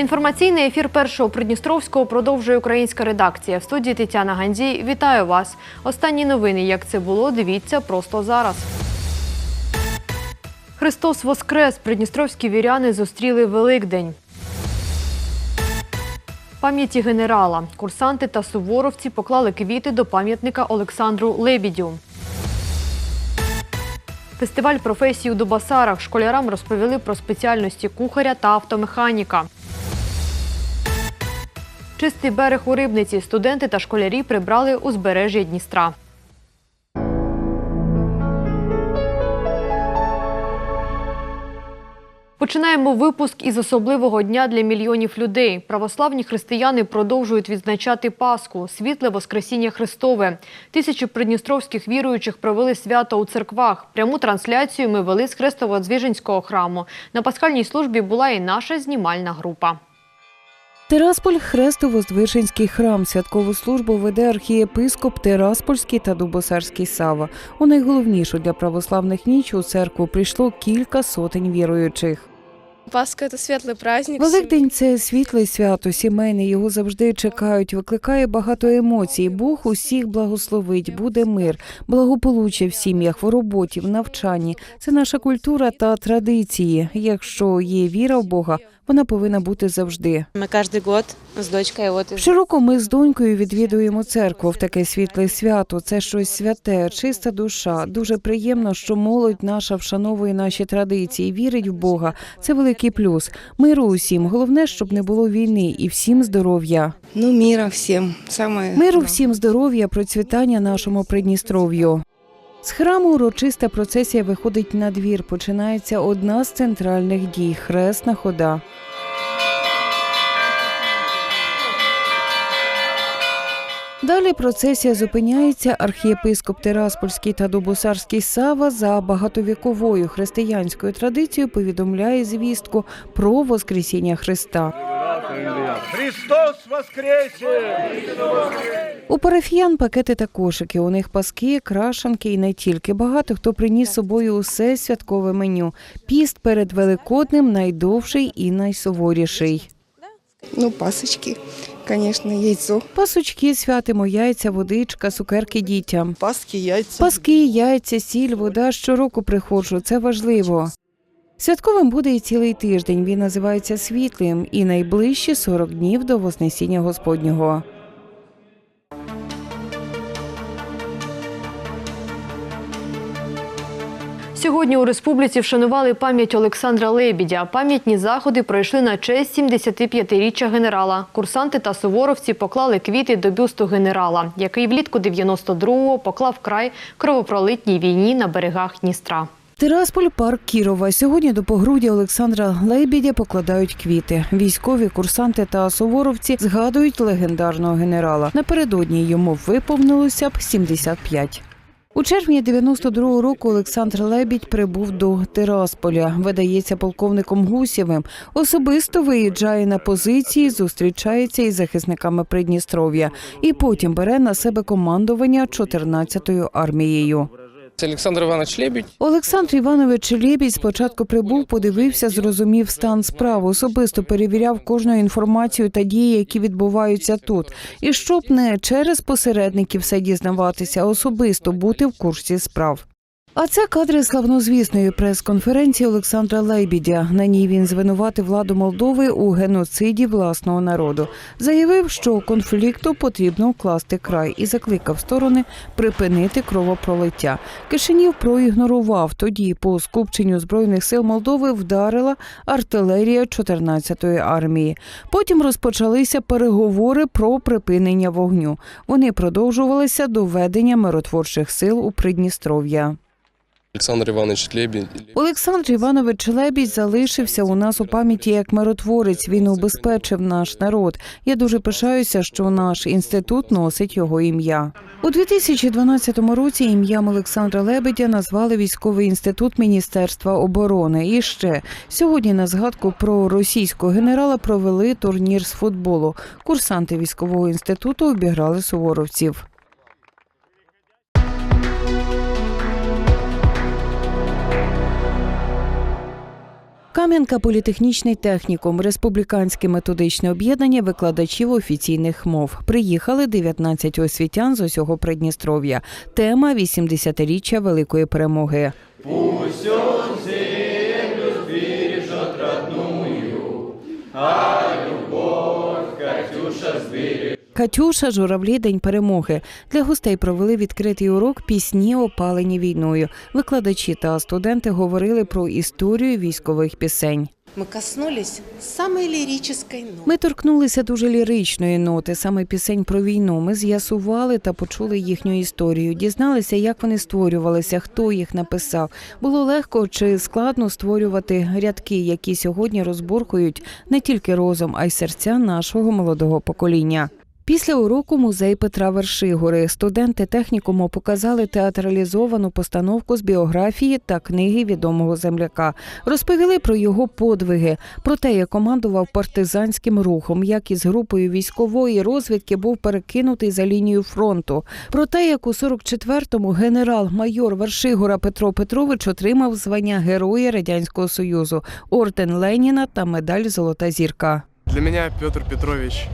Інформаційний ефір першого Придністровського продовжує українська редакція. В студії Тетяна Гандзій. Вітаю вас. Останні новини, як це було, дивіться просто зараз. Христос Воскрес! Придністровські віряни зустріли Великдень. Пам'яті генерала. Курсанти та суворовці поклали квіти до пам'ятника Олександру Лебідю. Фестиваль професій у Дубасарах. Школярам розповіли про спеціальності кухаря та автомеханіка. Чистий берег у Рибниці. Студенти та школярі прибрали узбережжя Дністра. Починаємо випуск із особливого дня для мільйонів людей. Православні християни продовжують відзначати Пасху, світле Воскресіння Христове. Тисячі придністровських віруючих провели свято у церквах. Пряму трансляцію ми вели з Хрестово-Дзвіжинського храму. На пасхальній службі була і наша знімальна група. Тирасполь Хрестово-Здвиженський храм. Святкову службу веде архієпископ Тираспольський та Дубосарський Сава. У найголовнішу для православних ніч у церкву прийшло кілька сотень віруючих. Пасха это светлый праздник. Великдень це світле свято, сімейне. Його завжди чекають. Викликає багато емоцій. Бог усіх благословить, буде мир, благополуччя в сім'ях, в роботі, в навчанні. Це наша культура та традиції. Якщо є віра в Бога, вона повинна бути завжди. Мы каждый год с дочкой вот Щороку ми з донькою відвідуємо церкву в таке світле свято. Це щось святе, чиста душа. Дуже приємно, що молодь наша вшановує наші традиції, вірить в Бога. Це великий плюс. Миру усім. Головне, щоб не було війни і всім здоров'я. Ну, мира всем. Самое Миру всім здоров'я, процвітання нашому Придністров'ю. З храму урочиста процесія виходить на двір. Починається одна з центральних дій хресна хода. Далі процесія зупиняється. Архієпископ Тираспольський та Дубосарський Сава за багатовіковою християнською традицією повідомляє звістку про Воскресіння Христа. Христос воскресе! У парафіян пакети та кошики. У них паски, крашанки і не тільки. Багато хто приніс з собою усе святкове меню. Піст перед Великодним найдовший і найсуворіший. Ну, пасочки, конечно, яйцо. Пасочки, святимо, яйця, водичка, цукерки дітям. Паски, яйця. Паски, яйця, сіль, вода щороку приходжу. Це важливо. Святковим буде і цілий тиждень. Він називається світлим і найближчі 40 днів до Вознесіння Господнього. Сьогодні у республіці вшанували пам'ять Олександра Лебідя. Пам'ятні заходи пройшли на честь 75-річчя генерала. Курсанти та суворовці поклали квіти до бюсту генерала, який влітку 92-го поклав край кровопролитній війні на берегах Дністра. Тирасполь, парк Кірова. Сьогодні до погруддя Олександра Лейбідя покладають квіти. Військові, курсанти та суворовці згадують легендарного генерала. Напередодні йому виповнилося б 75. У червні 92-го року Олександр Лебідь прибув до Тирасполя. Видається полковником Гусєвим. Особисто виїжджає на позиції, зустрічається із захисниками Придністров'я і потім бере на себе командування 14-ю армією. Це Олександр Іванович Лєбідь. Олександр Іванович Лєбідь спочатку прибув, подивився, зрозумів стан справ, особисто перевіряв кожну інформацію та дії, які відбуваються тут. І щоб не через посередників все дізнаватися, особисто бути в курсі справ. А це кадри славнозвісної прес-конференції Олександра Лейбідя. На ній він звинуватив владу Молдови у геноциді власного народу. Заявив, що конфлікту потрібно вкласти край і закликав сторони припинити кровопролиття. Кишинів проігнорував. Тоді по скупченню збройних сил Молдови вдарила артилерія 14-ї армії. Потім розпочалися переговори про припинення вогню. Вони продовжувалися до ведення миротворчих сил у Придністров'я. Олександр Іванович Лебідь. Олександр Іванович Лебідь залишився у нас у пам'яті як миротворець. Він убезпечив наш народ. Я дуже пишаюся, що наш інститут носить його ім'я. У 2012 році ім'ям Олександра Лебедя назвали військовий інститут Міністерства оборони. І ще сьогодні на згадку про російського генерала провели турнір з футболу. Курсанти військового інституту обіграли суворовців. Кам'янка політехнічний технікум, республіканське методичне об'єднання викладачів офіційних мов. Приїхали 19 освітян з усього Придністров'я. Тема 80-річчя великої перемоги. Катюша, журавлі, день перемоги. Для гостей провели відкритий урок пісні, опалені війною. Викладачі та студенти говорили про історію військових пісень. Мы коснулись ноты. Ми торкнулися дуже ліричної ноти, саме пісень про війну. Ми з'ясували та почули їхню історію, дізналися, як вони створювалися, хто їх написав. Було легко чи складно створювати рядки, які сьогодні розбурхують не тільки розум, а й серця нашого молодого покоління. Після уроку музей Петра Вершигори студенти технікуму показали театралізовану постановку з біографії та книги відомого земляка. Розповіли про його подвиги, про те, як командував партизанським рухом, як із групою військової розвідки був перекинутий за лінію фронту. Про те, як у 44-му генерал-майор Вершигора Петро Петрович отримав звання Героя Радянського Союзу, орден Леніна та медаль Золота зірка. Для меня Петр Петрович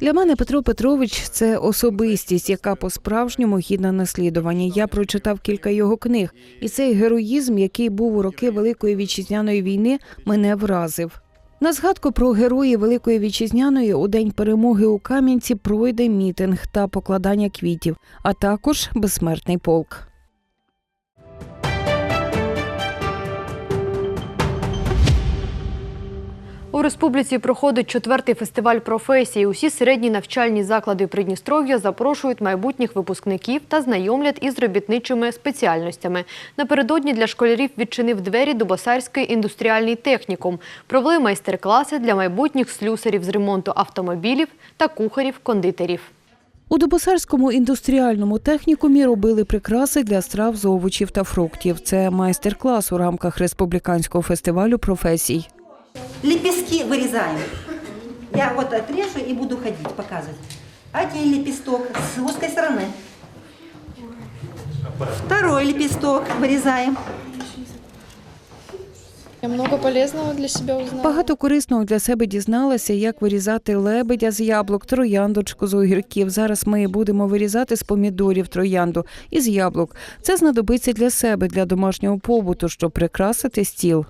Для мене Петро Петрович це особистість, яка по-справжньому гідна наслідування. Я прочитав кілька його книг, і цей героїзм, який був у роки Великої вітчизняної війни, мене вразив. На згадку про герої Великої вітчизняної у день перемоги у Кам'янці пройде мітинг та покладання квітів, а також безсмертний полк. У республіці проходить четвертий фестиваль професій. Усі середні навчальні заклади Придністров'я запрошують майбутніх випускників та знайомлять із робітничими спеціальностями. Напередодні для школярів відчинив двері Дубосарський індустріальний технікум. Провели майстер-класи для майбутніх слюсарів з ремонту автомобілів та кухарів-кондитерів. У Дубосарському індустріальному технікумі робили прикраси для страв з овочів та фруктів. Це майстер-клас у рамках республіканського фестивалю професій. Лепестки вырезаем. Я вот отрежу и буду ходить, показывать. Один лепесток с узкой стороны. Второй лепесток вырезаем. Я много полезного для себя узнала. Багато корисного для себе дізналася, як вирізати лебедя з яблук, трояндочку з огірків. Зараз ми будемо вирізати з помідорів троянду і з яблук. Це знадобиться для себе, для домашнього побуту, щоб прикрасити стіл.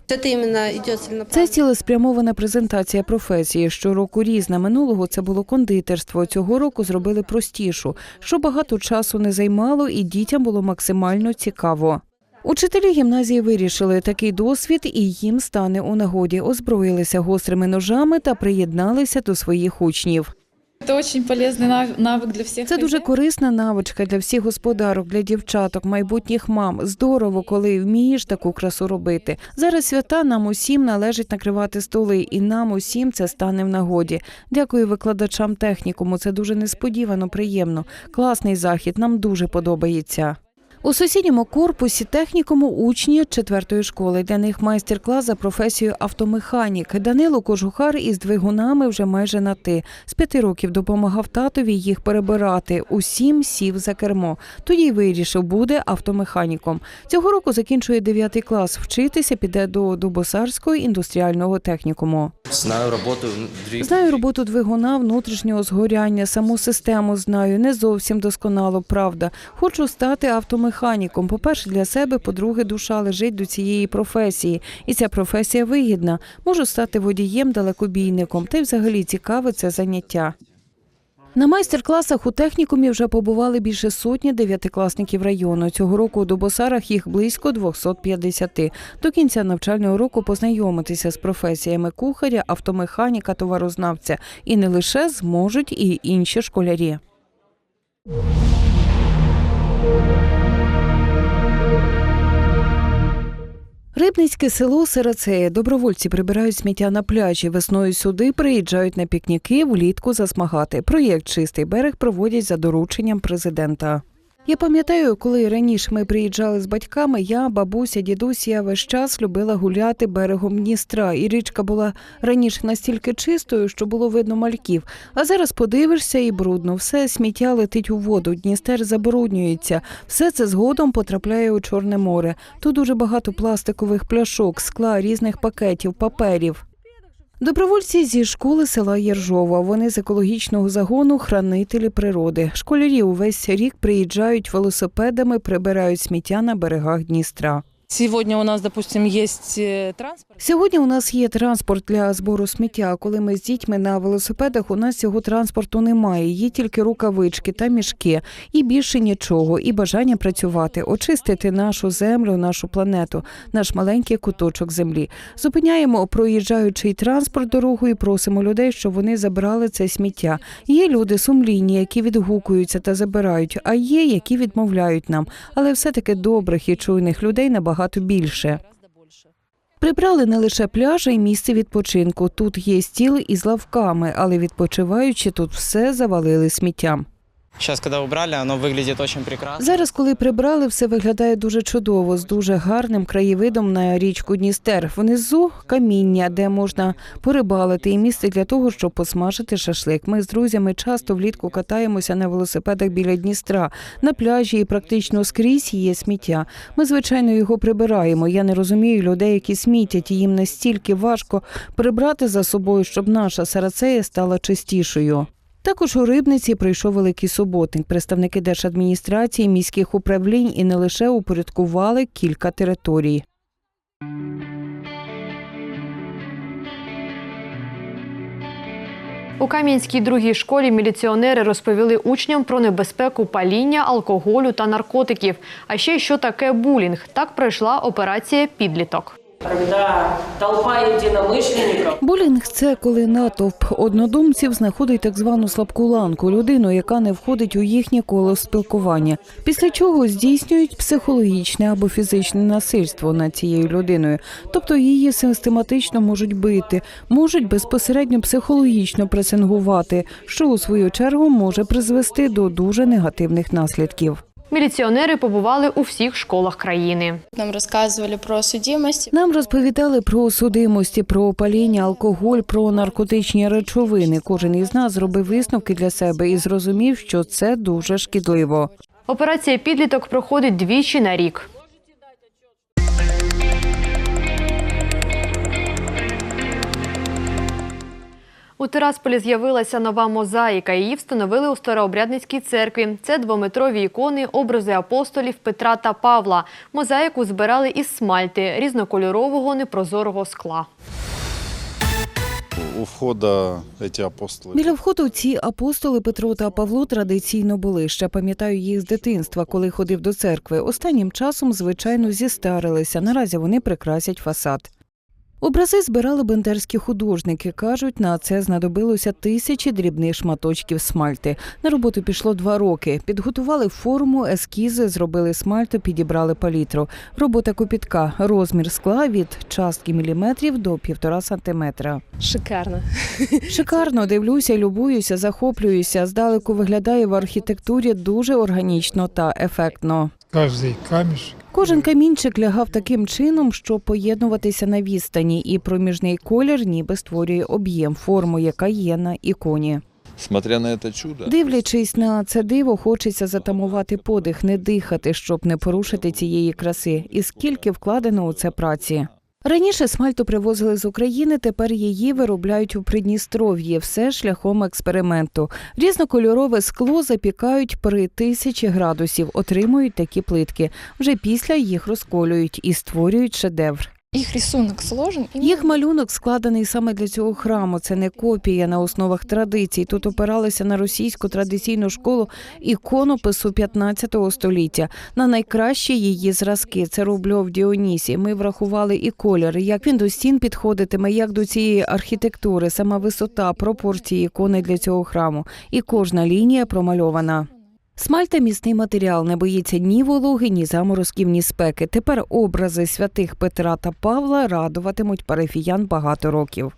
Це цілеспрямована презентація професії. Щороку різна. Минулого це було кондитерство. Цього року зробили простішу, що багато часу не займало, і дітям було максимально цікаво. Учителі гімназії вирішили такий досвід, і їм стане у нагоді. Озброїлися гострими ножами та приєдналися до своїх учнів. Это очень полезный нав- навык для всех. Це дуже корисна навичка для всіх господарок, для дівчаток, майбутніх мам. Здорово, коли вмієш таку красу робити. Зараз свята нам усім належить накривати столи, і нам усім це стане в нагоді. Дякую викладачам технікуму. Це дуже несподівано, приємно. Класний захід. Нам дуже подобається. У сусідньому корпусі технікуму учні четвертої школи. Для них майстер-клас за професією автомеханік. Данило Кожухар із двигунами вже майже на ти. З п'яти років допомагав татові їх перебирати. Усім сів за кермо. Тоді й вирішив, буде автомеханіком. Цього року закінчує дев'ятий клас. Вчитися піде до Дубосарського індустріального технікуму. Знаю роботу. Знаю роботу двигуна, внутрішнього згоряння, саму систему знаю. Не зовсім досконало, правда. Хочу стати автомеханіком. По-перше, для себе, по-друге, душа лежить до цієї професії. І ця професія вигідна. Можу стати водієм, далекобійником. Та й взагалі цікаве це заняття. На майстер-класах у технікумі вже побували більше сотні дев'ятикласників району. Цього року у Дубосарах їх близько 250. До кінця навчального року познайомитися з професіями кухаря, автомеханіка, товарознавця і не лише зможуть і інші школярі. Рибницьке село Сирацеє. Добровольці прибирають сміття на пляжі. Весною сюди приїжджають на пікніки, влітку засмагати. Проєкт Чистий берег проводять за дорученням президента. Я пам'ятаю, коли раніше ми приїжджали з батьками, я, бабуся, дідусь, я весь час любила гуляти берегом Дністра, і річка була раніше настільки чистою, що було видно мальків. А зараз подивишся і брудно, все сміття летить у воду, Дністер забруднюється. Все це згодом потрапляє у Чорне море. Тут дуже багато пластикових пляшок, скла, різних пакетів, паперів. Добровольці зі школи села Єржова. Вони з екологічного загону хранителі природи. Школярі увесь рік приїжджають велосипедами, прибирають сміття на берегах Дністра. Сегодня у нас, допустим, есть э, транспорт. Сьогодні у нас є транспорт для збору сміття. Коли ми з дітьми на велосипедах, у нас цього транспорту немає. Є тільки рукавички та мішки, і більше нічого, і бажання працювати, очистити нашу землю, нашу планету, наш маленький куточок землі. Зупиняємо проїжджаючий транспорт дорогу і просимо людей, щоб вони забрали це сміття. Є люди сумлінні, які відгукуються та забирають, а є, які відмовляють нам. Але все-таки добрих і чуйних людей набагато більше. Прибрали не лише пляжі і місце відпочинку. Тут є стіл із лавками, але відпочиваючи тут все завалили сміттям. Сейчас, когда убрали, оно выглядит очень прекрасно. Зараз, коли прибрали, все виглядає дуже чудово, з дуже гарним краєвидом на річку Дністер. Внизу каміння, де можна порибалити, і місце для того, щоб посмажити шашлик. Ми з друзями часто влітку катаємося на велосипедах біля Дністра. На пляжі і практично скрізь є сміття. Ми, звичайно, його прибираємо. Я не розумію людей, які смітять, і їм настільки важко прибрати за собою, щоб наша сарацея стала чистішою. Також у Рибниці прийшов великий суботник. Представники держадміністрації, міських управлінь і не лише упорядкували кілька територій. У Кам'янській другій школі міліціонери розповіли учням про небезпеку паління, алкоголю та наркотиків. А ще що таке булінг. Так пройшла операція Підліток. Когда толпа единомышленников Булінг це коли натовп однодумців знаходить так звану слабку ланку, людину, яка не входить у їхнє коло спілкування. Після чого здійснюють психологічне або фізичне насильство над цією людиною, тобто її систематично можуть бити, можуть безпосередньо психологічно пресингувати, що у свою чергу може призвести до дуже негативних наслідків. Міліціонери побували у всіх школах країни. Нам розказували про судимості. Нам розповідали про судимості, про паління, алкоголь, про наркотичні речовини. Кожен із нас зробив висновки для себе і зрозумів, що це дуже шкідливо. Операція Підліток проходить двічі на рік. У Тирасполі з'явилася нова мозаїка. Її встановили у Старообрядницькій церкві. Це двометрові ікони, образи апостолів Петра та Павла. Мозаїку збирали із смальти різнокольорового непрозорого скла. У входа эти апостолы. Біля входу ці апостоли Петро та Павло традиційно були. Ще пам'ятаю їх з дитинства, коли ходив до церкви. Останнім часом, звичайно, зістарилися. Наразі вони прикрасять фасад. Образи збирали бендерські художники. Кажуть, на це знадобилося тисячі дрібних шматочків смальти. На роботу пішло два роки. Підготували форму, ескізи, зробили смальту, підібрали палітру. Робота копітка. Розмір скла від частки міліметрів до півтора сантиметра. Шикарно. Шикарно дивлюся, любуюся, захоплююся. Здалеку виглядає в архітектурі дуже органічно та ефектно. Каждый камешек. Кожен камінчик лягав таким чином, щоб поєднуватися на відстані, і проміжний колір ніби створює об'єм, форму, яка є на іконі. Смотря на чудо, Дивлячись на це диво, хочеться затамувати подих, не дихати, щоб не порушити цієї краси. І скільки вкладено у це праці. Раніше смальту привозили з України, тепер її виробляють у Придністров'ї, все шляхом експерименту. Різнокольорове скло запікають при тисячі градусів, отримують такі плитки. Вже після їх розколюють і створюють шедевр. Их рисунок сложен. Їх малюнок складений саме для цього храму. Це не копія на основах традицій. Тут опиралися на російську традиційну школу іконопису 15 століття. На найкращі її зразки. Це Рубльов Діонісі. Ми врахували і колір, як він до стін підходитиме, як до цієї архітектури, сама висота, пропорції ікони для цього храму. І кожна лінія промальована. Смальта міцний матеріал, не боїться ні вологи, ні заморозків, ні спеки. Тепер образи святих Петра та Павла радуватимуть парафіян багато років.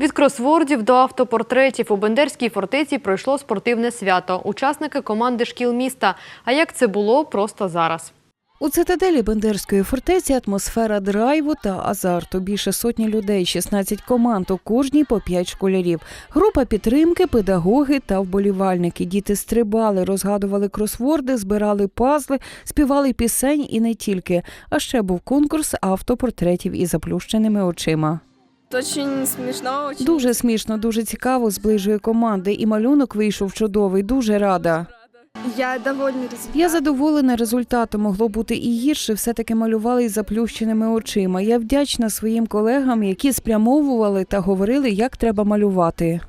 Відкрили кросвордів до автопортретів у Бендерській фортеці пройшло спортивне свято. Учасники команди шкіл міста. А як це було просто зараз? У цитаделі Бендерської фортеці атмосфера драйву та азарту. Більше сотні людей, 16 команд, у кожній по 5 школярів. Група підтримки, педагоги та вболівальники. Діти стрибали, розгадували кросворди, збирали пазли, співали пісень і не тільки. А ще був конкурс автопортретів із заплющеними очима. Очень очень... Дуже смішно, дуже цікаво, зближує команди. І малюнок вийшов чудовий. Дуже рада. Я довольна Я задоволена результатом. Могло бути і гірше. Все таки малювали із заплющеними очима. Я вдячна своїм колегам, які спрямовували та говорили, як треба малювати.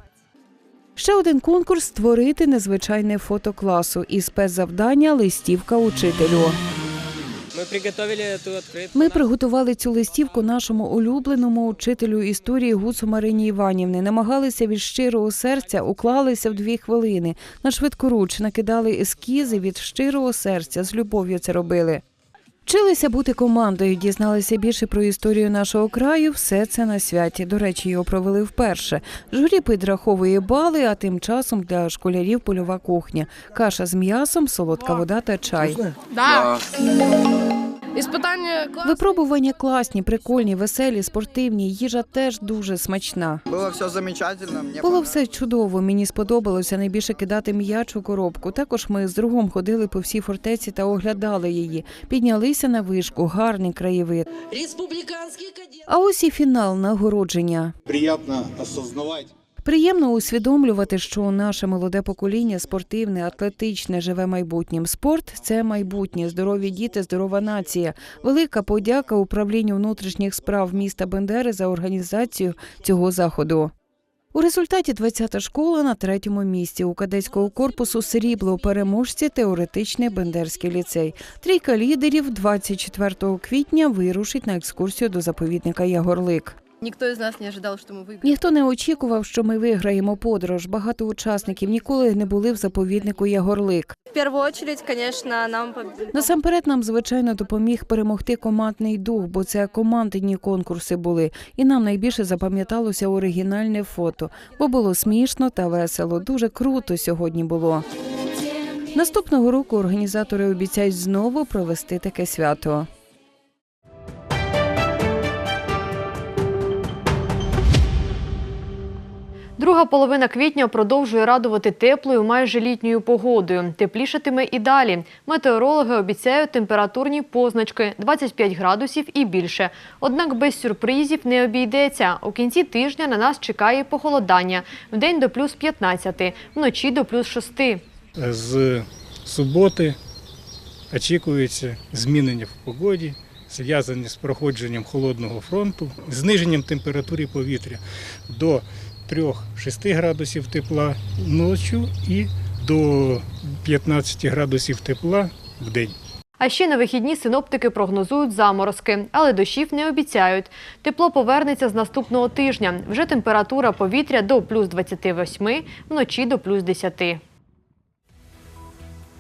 Ще один конкурс створити незвичайне фото класу і спецзавдання листівка учителю. Мы приготовили эту открытку. Ми приготували цю листівку нашому улюбленому учителю історії Гуцу Марині Іванівни. Намагалися від щирого серця, уклалися в дві хвилини. На швидкоруч накидали ескізи від щирого серця. З любов'ю це робили. Вчилися бути командою, дізналися більше про історію нашого краю. Все це на святі. До речі, його провели вперше. Журі підраховує бали, а тим часом для школярів польова кухня. Каша з м'ясом, солодка вода та чай. Да. Испытание класс. Випробування класні, прикольні, веселі, спортивні. Їжа теж дуже смачна. Было все замечательно. Мне Було все чудово. Мені сподобалося найбільше кидати м'яч у коробку. Також ми з другом ходили по всій фортеці та оглядали її. Піднялися на вишку, гарний краєвид. А ось і фінал нагородження. Приятно осознавать. Приємно усвідомлювати, що наше молоде покоління спортивне, атлетичне, живе майбутнім. Спорт це майбутнє, здорові діти, здорова нація. Велика подяка управлінню внутрішніх справ міста Бендери за організацію цього заходу. У результаті 20-та школа на третьому місці у кадетського корпусу срібло у переможці теоретичний Бендерський ліцей. Трійка лідерів 24 квітня вирушить на екскурсію до заповідника Ягорлик. Никто из нас не ожидал, что мы выиграем. Ніхто не очікував, що ми виграємо подорож. Багато учасників ніколи не були в заповіднику Ягорлик. В первую очередь, конечно, нам Насамперед нам, звичайно, допоміг перемогти командний дух, бо це командні конкурси були. І нам найбільше запам'яталося оригінальне фото, бо було смішно та весело. Дуже круто сьогодні було. Наступного року організатори обіцяють знову провести таке свято. Друга половина квітня продовжує радувати теплою майже літньою погодою. Теплішатиме і далі. Метеорологи обіцяють температурні позначки 25 градусів і більше. Однак без сюрпризів не обійдеться. У кінці тижня на нас чекає похолодання. Вдень до плюс 15, вночі до плюс 6. З суботи очікується змінення в погоді, зв'язані з проходженням холодного фронту, зниженням температури повітря до 3-6 градусів тепла ночі і до 15 градусів тепла в день. А ще на вихідні синоптики прогнозують заморозки, але дощів не обіцяють. Тепло повернеться з наступного тижня. Вже температура повітря до плюс 28, вночі до плюс 10.